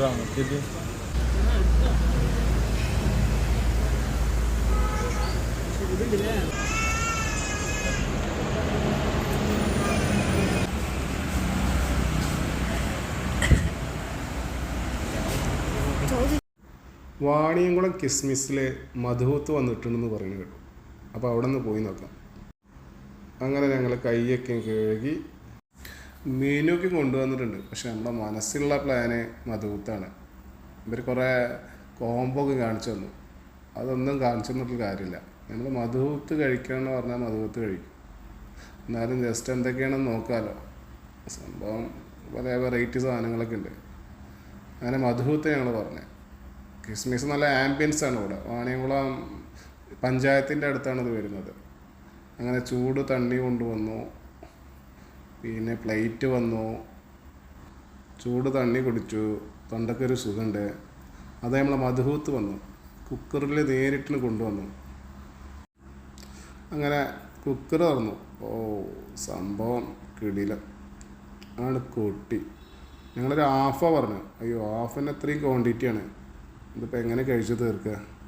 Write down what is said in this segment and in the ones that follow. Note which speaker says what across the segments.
Speaker 1: ഓർഡറാണ് ഇത്
Speaker 2: വാണിയംകുളം കിസ്മിസിൽ മധുഹൂത്ത് വന്നിട്ടുണ്ടെന്ന് പറഞ്ഞു കേട്ടു. അപ്പോൾ അവിടെ നിന്ന് പോയി നോക്കാം. അങ്ങനെ ഞങ്ങൾ കൈയൊക്കെ കഴുകി മീനൊക്കെ കൊണ്ടുവന്നിട്ടുണ്ട്. പക്ഷെ നമ്മുടെ മനസ്സിലുള്ള പ്ലാന് മധുത്താണ്. ഇവർ കുറേ കോംബോ ഒക്കെ കാണിച്ചു തന്നു. അതൊന്നും കാണിച്ചു തന്നിട്ടൊരു കാര്യമില്ല. നമ്മൾ മധുഹൂത്ത് കഴിക്കണമെന്ന് പറഞ്ഞാൽ മധുഹൂത്ത് കഴിക്കും. എന്നാലും ജസ്റ്റ് എന്തൊക്കെയാണെന്ന് നോക്കാമല്ലോ സംഭവം പല വെറൈറ്റി സാധനങ്ങളൊക്കെ ഉണ്ട്. അങ്ങനെ മധുഹൂത്ത് ഞങ്ങൾ പറഞ്ഞത് ക്രിസ്മസ് നല്ല ആംബിയൻസ് ആണ് ഇവിടെ. വാണിയംകുളം പഞ്ചായത്തിന്റെ അടുത്താണ് ഇത് വരുന്നത്. അങ്ങനെ ചൂട് തണ്ണി കൊണ്ടുവന്നു. പിന്നെ പ്ലേറ്റ് വന്നു. ചൂട് തണ്ണി കുടിച്ചു. തൊണ്ടക്കൊരു സുഖമുണ്ട് അത് നമ്മളെ മധുഹൂത്ത് വന്നു. കുക്കറിൽ നേരിട്ടിന് കൊണ്ടുവന്നു. അങ്ങനെ കുക്കർ തുറന്നു. ഓ സംഭവം കിടില. ആണ് കൊട്ടി. ഞങ്ങളൊരു ഹാഫാണ് പറഞ്ഞു അയ്യോ ഹാഫിന് അത്രയും ക്വാണ്ടിറ്റിയാണ് ഇതിപ്പോൾ എങ്ങനെ കഴിച്ചു തീർക്കുക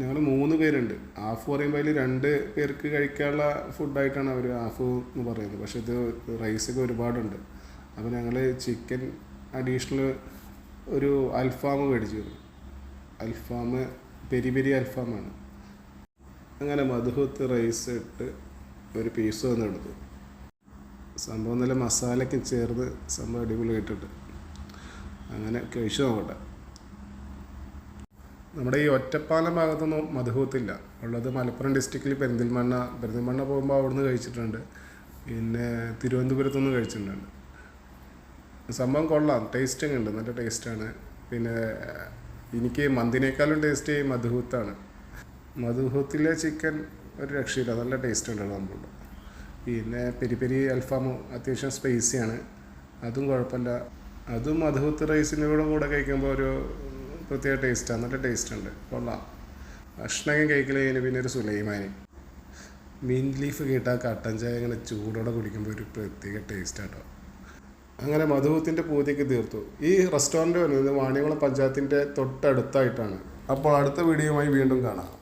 Speaker 2: ഞങ്ങൾ മൂന്ന് പേരുണ്ട്. ആഫ് പറയുമ്പോൾ അതിൽ രണ്ട് പേർക്ക് കഴിക്കാനുള്ള ഫുഡായിട്ടാണ് അവർ ആഫ് എന്ന് പറയുന്നത്. പക്ഷെ ഇത് റൈസൊക്കെ ഒരുപാടുണ്ട്. അപ്പോൾ ഞങ്ങൾ ചിക്കൻ അഡീഷണൽ ഒരു അൽഫാം മേടിച്ചു അൽഫാം പെരി പെരി അൽഫാമാണ്. അങ്ങനെ മധുഹത്ത് റൈസ് ഇട്ട് ഒരു പീസ് വന്ന് എടുത്തു സംഭവം നല്ല മസാലയ്ക്ക് ചേർന്ന് സംഭവം അടിപൊളിയായിട്ടുണ്ട്. അങ്ങനെ കഴിച്ചു നോക്കട്ടെ. നമ്മുടെ ഈ ഒറ്റപ്പാലം ഭാഗത്തൊന്നും മധുഹൂത്തില്ല. ഉള്ളത് മലപ്പുറം ഡിസ്ട്രിക്റ്റിൽ പെരിന്തൽമണ്ണ പെരിന്തൽമണ്ണ പോകുമ്പോൾ അവിടുന്ന് കഴിച്ചിട്ടുണ്ട്. പിന്നെ തിരുവനന്തപുരത്തുനിന്ന് കഴിച്ചിട്ടുണ്ട്. സംഭവം കൊള്ളാം. ടേസ്റ്റിംഗ് ഉണ്ട്. നല്ല ടേസ്റ്റാണ് പിന്നെ എനിക്ക് മന്തിനേക്കാളും ടേസ്റ്റ് മധുഹൂത്താണ്. മധുഹൂത്തിലെ ചിക്കൻ ഒരു രക്ഷയില്ല. നല്ല ടേസ്റ്റ് ഉണ്ട് സംഭവം. പിന്നെ പെരി പെരി അൽഫാമും അത്യാവശ്യം സ്പൈസിയാണ് അതും കുഴപ്പമില്ല. അതും മധുഹൂത്ത് റൈസിന്റെ കൂടെ കഴിക്കുമ്പോൾ ഒരു പ്രത്യേക ടേസ്റ്റാണ് നല്ല ടേസ്റ്റ് ഉണ്ട്. കൊള്ളാം. ഭക്ഷണം കഴിക്കൽ കഴിഞ്ഞ് പിന്നെ ഒരു സുലൈമാനി. മീൻ ലീഫ് കേട്ടാൽ കട്ടൻ ചായ ഇങ്ങനെ ചൂടോടെ കുടിക്കുമ്പോൾ ഒരു പ്രത്യേക ടേസ്റ്റ് ആട്ടോ അങ്ങനെ മധുവത്തിന്റെ പൂതിക്ക് തീർത്തു. ഈ റെസ്റ്റോറന്റ് വരുന്നത് വാണിയകുളം പഞ്ചായത്തിന്റെ തൊട്ടടുത്തായിട്ടാണ്. അപ്പോൾ അടുത്ത വീഡിയോയുമായി വീണ്ടും കാണാം.